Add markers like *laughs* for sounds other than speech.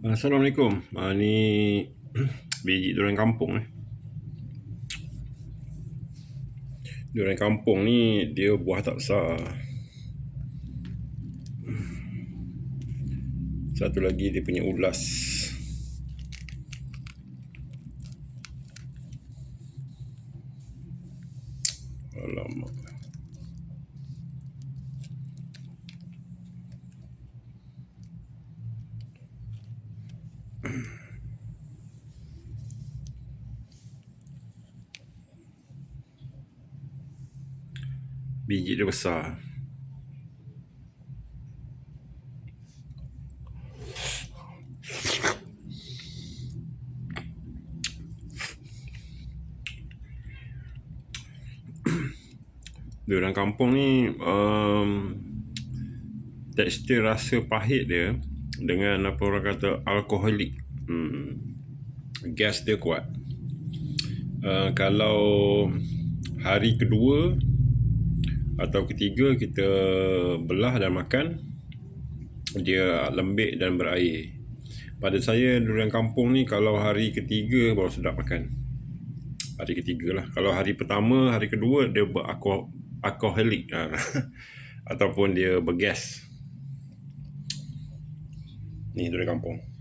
Assalamualaikum. Ha, ni *clears throat* biji durian kampung ni. Durian kampung ni dia buah tak besar. Satu lagi dia punya ulas. Alamak. *coughs* Biji dia besar. *coughs* Durian kampung ni um, tekstur rasa pahit dia dengan apa orang kata alkoholik. Hmm. Gas dia kuat. Uh, kalau hari kedua atau ketiga kita belah dan makan dia lembik dan berair. Pada saya durian kampung ni kalau hari ketiga baru sedap makan. Hari ketiga lah. Kalau hari pertama, hari kedua dia beralkoholik *laughs* ataupun dia bergas. ni Dure Campo.